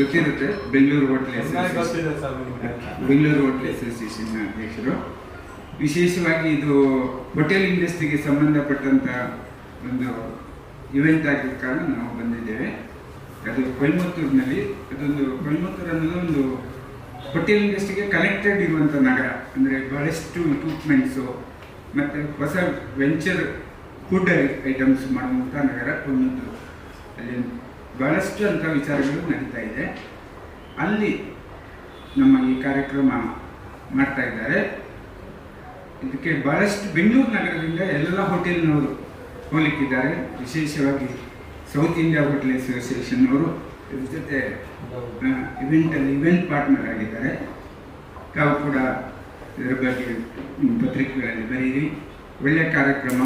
ಗೊತ್ತಿರುತ್ತೆ Bengaluru hotel Bengaluru hotel association ಅಧ್ಯಕ್ಷರು. ವಿಶೇಷವಾಗಿ ಇದು ಹೋಟೆಲ್ ಇಂಡಸ್ಟ್ರಿಗೆ ಸಂಬಂಧಪಟ್ಟಂತ ಒಂದು ಇವೆಂಟ್ ಆಗಿದ್ದ ಕಾರಣ ನಾವು ಬಂದಿದ್ದೇವೆ. ಅದು ಕೊಯಮತ್ತೂರಿನಲ್ಲಿ ಅದೊಂದು ಕೊಯಮತ್ತೂರು ಅನ್ನೋದು ಒಂದು ಹೋಟೆಲ್ ಇಂಡಸ್ಟ್ರಿಗೆ ಕನೆಕ್ಟೆಡ್ ಇರುವಂಥ ನಗರ. ಅಂದರೆ ಬಹಳಷ್ಟು ಇಕ್ವಿಪ್ಮೆಂಟ್ಸು ಮತ್ತು ಹೊಸ ವೆಂಚರ್ ಫುಡ್ ಐಟಮ್ಸ್ ಮಾಡುವಂಥ ನಗರ ಕೊಯಮತ್ತೂರು ಅಲ್ಲಿ ಬಹಳಷ್ಟು ಅಂಥ ವಿಚಾರಗಳು ನಡೀತಾ ಇದೆ. ಅಲ್ಲಿ ನಮ್ಮ ಈ ಕಾರ್ಯಕ್ರಮ ಮಾಡ್ತಾ ಇದ್ದಾರೆ. ಇದಕ್ಕೆ ಬಹಳಷ್ಟು ಬೆಂಗಳೂರು ನಗರದಿಂದ ಎಲ್ಲ ಹೋಟೆಲ್ನವರು ಹೋಲಿಕ್ಕಿದ್ದಾರೆ ವಿಶೇಷವಾಗಿ ಸೌತ್ ಇಂಡಿಯಾ ಹೋಟೆಲ್ ಅಸೋಸಿಯೇಷನ್ನವರು ಇದ್ರ ಜೊತೆ ಇವೆಂಟಲ್ಲಿ ಇವೆಂಟ್ ಪಾರ್ಟ್ನರ್ ಆಗಿದ್ದಾರೆ. ತಾವು ಕೂಡ ಇದರ ಬಗ್ಗೆ ಪತ್ರಿಕೆಗಳಲ್ಲಿ ಬರೀರಿ. ಒಳ್ಳೆಯ ಕಾರ್ಯಕ್ರಮ.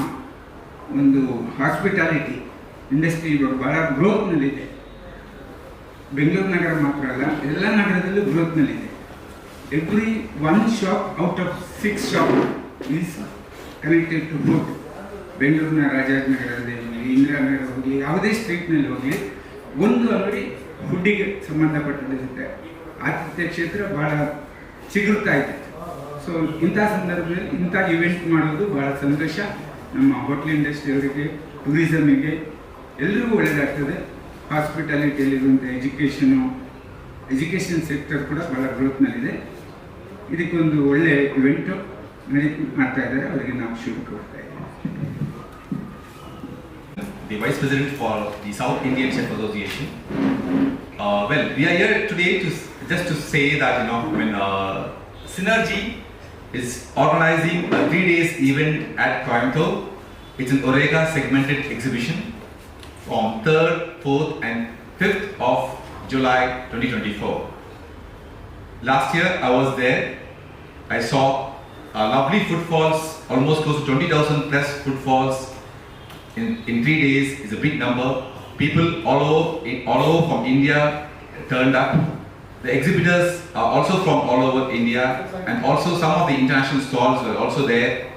ಒಂದು ಹಾಸ್ಪಿಟಾಲಿಟಿ ಇಂಡಸ್ಟ್ರಿ ಇವಾಗ ಬಹಳ ಗ್ರೋತ್ನಲ್ಲಿದೆ ಬೆಂಗಳೂರು ನಗರ ಮಾತ್ರ ಅಲ್ಲ, ಎಲ್ಲ ನಗರದಲ್ಲೂ ಗ್ರೋತ್ನಲ್ಲಿದೆ every one shop out of six shop is connected to food ಬೆಂಗಳೂರಿನ ರಾಜಾಜಿನಗರದಲ್ಲಿ ಹೋಗಲಿ ಇಂದಿರಾನಗರ ಹೋಗಲಿ ಯಾವುದೇ ಸ್ಟ್ರೀಟ್ನಲ್ಲಿ ಹೋಗಲಿ, ಒಂದು ಅಂಗಡಿ ಹುಡ್ಡಿಗೆ ಸಂಬಂಧಪಟ್ಟಿರುತ್ತೆ ಆತಿಥ್ಯ ಕ್ಷೇತ್ರ ಬಹಳ ಚಿಗುರ್ತಾ ಇದೆ. ಸೊ ಇಂಥ ಸಂದರ್ಭದಲ್ಲಿ ಇಂಥ ಇವೆಂಟ್ ಮಾಡೋದು ಬಹಳ ಸಂತೋಷ. ನಮ್ಮ ಹೋಟ್ಲ್ ಇಂಡಸ್ಟ್ರಿಯವರಿಗೆ ಟೂರಿಸಮಿಗೆ ಎಲ್ರಿಗೂ ಒಳ್ಳೆಯದಾಗ್ತದೆ ಹಾಸ್ಪಿಟಾಲಿಟಿಯಲ್ಲಿರುವಂಥ ಎಜುಕೇಷನು ಎಜುಕೇಷನ್ ಸೆಕ್ಟರ್ ಕೂಡ ಭಾಳ ಗ್ರೋತ್ನಲ್ಲಿದೆ ಇದಕ್ಕೊಂದು ಒಳ್ಳೆ ಇವೆಂಟು ನಡೀ ಮಾಡ್ತಾ ಇದ್ದಾರೆ ಅವರಿಗೆ ನಾವು ಶುಭ ಕೊಡ್ತಾ ಇದ್ದೀವಿ Vice President for the South Indian Chef Association. Uh, well, we are here today to s- just to say that you know when uh, Synergy is organizing a three days event at Coimbatore. It's an Orega segmented exhibition from 3rd, 4th, and 5th of July 2024. Last year I was there. I saw uh, lovely footfalls, almost close to 20,000 plus footfalls in, in three days is a big number. People all over, all over from India turned up. The exhibitors are also from all over India, and also some of the international stalls were also there.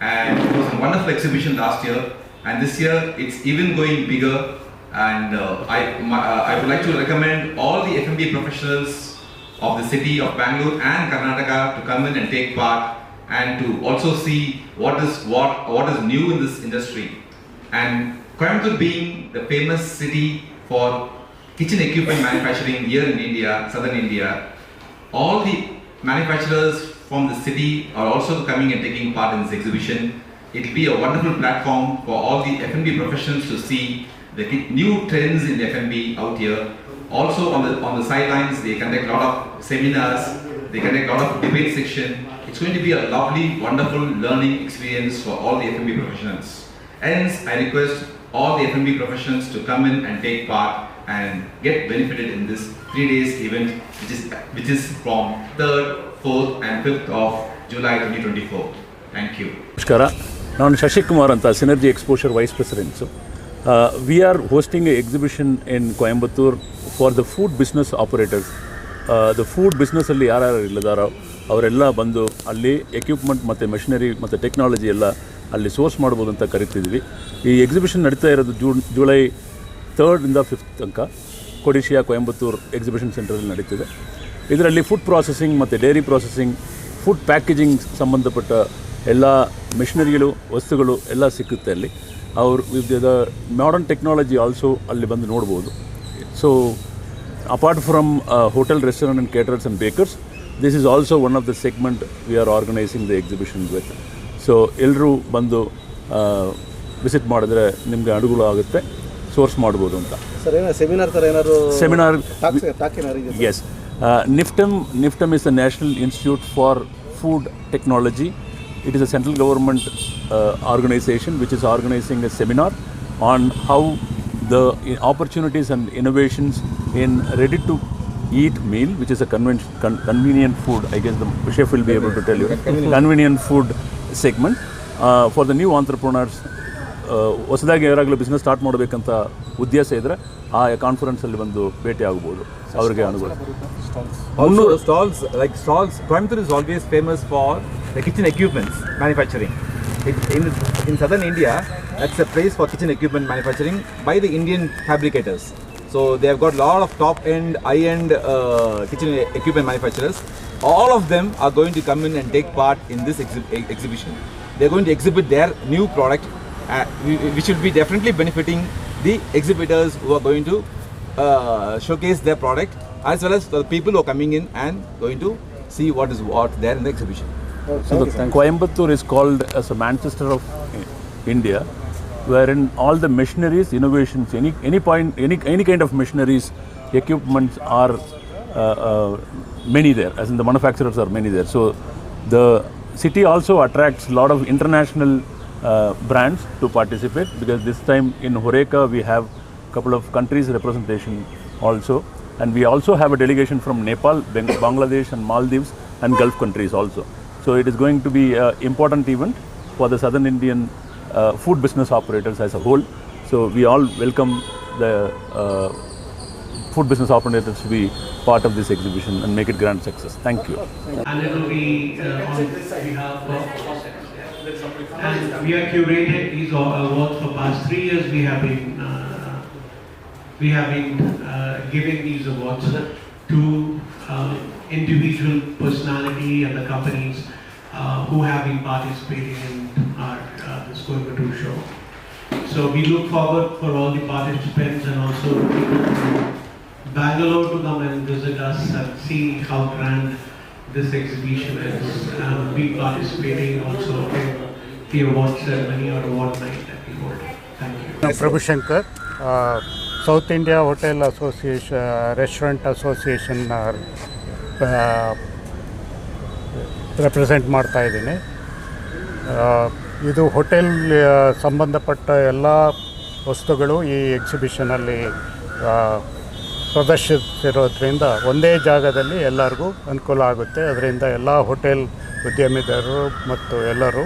And it was a wonderful exhibition last year, and this year it's even going bigger. And uh, I, my, uh, I would like to recommend all the F&B professionals of the city of Bangalore and Karnataka to come in and take part and to also see what is what what is new in this industry. And Coimbatore being the famous city for kitchen equipment manufacturing here in India, southern India, all the manufacturers from the city are also coming and taking part in this exhibition. It'll be a wonderful platform for all the FMB professionals to see the new trends in FMB out here. Also on the on the sidelines, they conduct a lot of seminars, they conduct a lot of debate section. It's going to be a lovely, wonderful learning experience for all the FMB professionals. Hence, I request all the FMB professionals to come in and take part and get benefited in this three days event, which is which is from 3rd, 4th, and 5th of July 2024. Thank you. ನಾನು ಶಶಿಕುಮಾರ್ ಅಂತ Synergy Exposure vice presidents we are hosting a exhibition in Coimbatore for the food business operators the food ಬಿಸ್ನೆಸ್ಸಲ್ಲಿ ಯಾರ್ಯಾರು ಇಲ್ಲದಾರೋ, ಅವರೆಲ್ಲ ಬಂದು ಅಲ್ಲಿ equipment ಮತ್ತು machinery ಮತ್ತು technology ಎಲ್ಲ ಅಲ್ಲಿ ಸೋರ್ಸ್ ಮಾಡ್ಬೋದು ಅಂತ ಕರಿತಿದ್ವಿ. ಈ ಎಕ್ಸಿಬಿಷನ್ ನಡೀತಾ ಇರೋದು ಜೂನ್ ಜುಲೈ ತರ್ಡಿಂದ ಫಿಫ್ತ್ ತನಕ ಕೊಡಿಶಿಯಾ ಕೊಯಂಬತ್ತೂರ್ ಎಕ್ಸಿಬಿಷನ್ ಸೆಂಟರಲ್ಲಿ ನಡೀತಿದೆ. ಇದರಲ್ಲಿ ಫುಡ್ ಪ್ರಾಸೆಸಿಂಗ್ ಮತ್ತು ಡೈರಿ ಪ್ರಾಸೆಸಿಂಗ್ ಫುಡ್ ಪ್ಯಾಕೇಜಿಂಗ್ ಸಂಬಂಧಪಟ್ಟ ಎಲ್ಲ ಮಿಷನರಿಗಳು ವಸ್ತುಗಳು ಎಲ್ಲ ಸಿಕ್ಕುತ್ತೆ ಅಲ್ಲಿ. ಅವ್ರು with the modern technology also ಅಲ್ಲಿ ಬಂದು ನೋಡ್ಬೋದು. So apart from hotel restaurant and caterers and bakers this is also one of the segment we are organising the exhibition with so ಎಲ್ಲರೂ ಬಂದು ವಿಸಿಟ್ ಮಾಡಿದ್ರೆ ನಿಮಗೆ ಅನುಕೂಲ ಆಗುತ್ತೆ. ಸೋರ್ಸ್ ಮಾಡ್ಬೋದು ಅಂತ. ಸರ್ ಏನೋ ಸೆಮಿನಾರ್ ಥರ ಏನಾದ್ರು seminar is NIFTEM NIFTEM is the National Institute for Food the National Institute for Food Technology. It is a central government uh, organization which is organizing a seminar on how the opportunities and innovations in ready to eat meal, which is a conven- con- convenient food, I guess the chef will be able to tell you, convenient food segment uh, for the new entrepreneurs ಹೊಸದಾಗಿ ಯಾರಾಗಲೂ business start ಮಾಡಬೇಕಂತ ಉದ್ದೇಶ ಇದ್ರೆ ಆ ಕಾನ್ಫರೆನ್ಸಲ್ಲಿ ಬಂದು ಭೇಟಿ ಆಗ್ಬೋದು. ಅವ್ರಿಗೆ ಅನುಕೂಲ ಮುನ್ನೂರು stalls like stalls Coimbatore is always famous for the kitchen equipment manufacturing in southern India it's a place for kitchen equipment manufacturing by the Indian fabricators so they have got lot of top end high end kitchen equipment manufacturers all of them are going to come in and take part in this exhibition they going to exhibit their new product which will be definitely benefiting the exhibitors who are going to uh, showcase their product, as well as the people who are coming in and going to see what is what there in the exhibition. So the Coimbatore is called as a Manchester of India, wherein all the machineries, innovations, any any point, any any kind of machineries, equipments are uh, uh, many there. As in the manufacturers are many there. So the city also attracts a lot of international uh, brands to participate because this time in Horeca we have a couple of countries representation also, and we also have a delegation from Nepal, Bangladesh, and Maldives, and Gulf countries also. So it is going to be an important event for the Southern Indian uh, food business operators as a whole. So we all welcome the uh, food business operators to be part of this exhibition and make it grand success. Thank you. and it will be uh, on behalf of and we have curated these awards for past three years. We have been uh, we have been uh, giving these awards to uh, individual personality and the companies uh, who have been participating in our uh, this Coimbatore show. So we look forward for all the participants and also people from Bangalore to come and visit us and see how grand this exhibition is. um, be participating also in the award ceremony or award night that we hold. Thank you. Prabhu Shankar. Uh, South India hotel association restaurant association represent ಮಾಡ್ತಾ ಇದ್ದೀನಿ ಇದು hotel ಸಂಬಂಧಪಟ್ಟ ಎಲ್ಲ ವಸ್ತುಗಳು ಈ ಎಕ್ಸಿಬಿಷನಲ್ಲಿ ಪ್ರದರ್ಶಿಸಿರೋದ್ರಿಂದ ಒಂದೇ ಜಾಗದಲ್ಲಿ ಎಲ್ಲರಿಗೂ ಅನುಕೂಲ ಆಗುತ್ತೆ. ಅದರಿಂದ ಎಲ್ಲ ಹೋಟೆಲ್ ಉದ್ಯಮಿದಾರರು ಮತ್ತು ಎಲ್ಲರೂ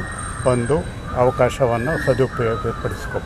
ಒಂದು ಅವಕಾಶವನ್ನು ಸದುಪಯೋಗಪಡಿಸ್ಕೊ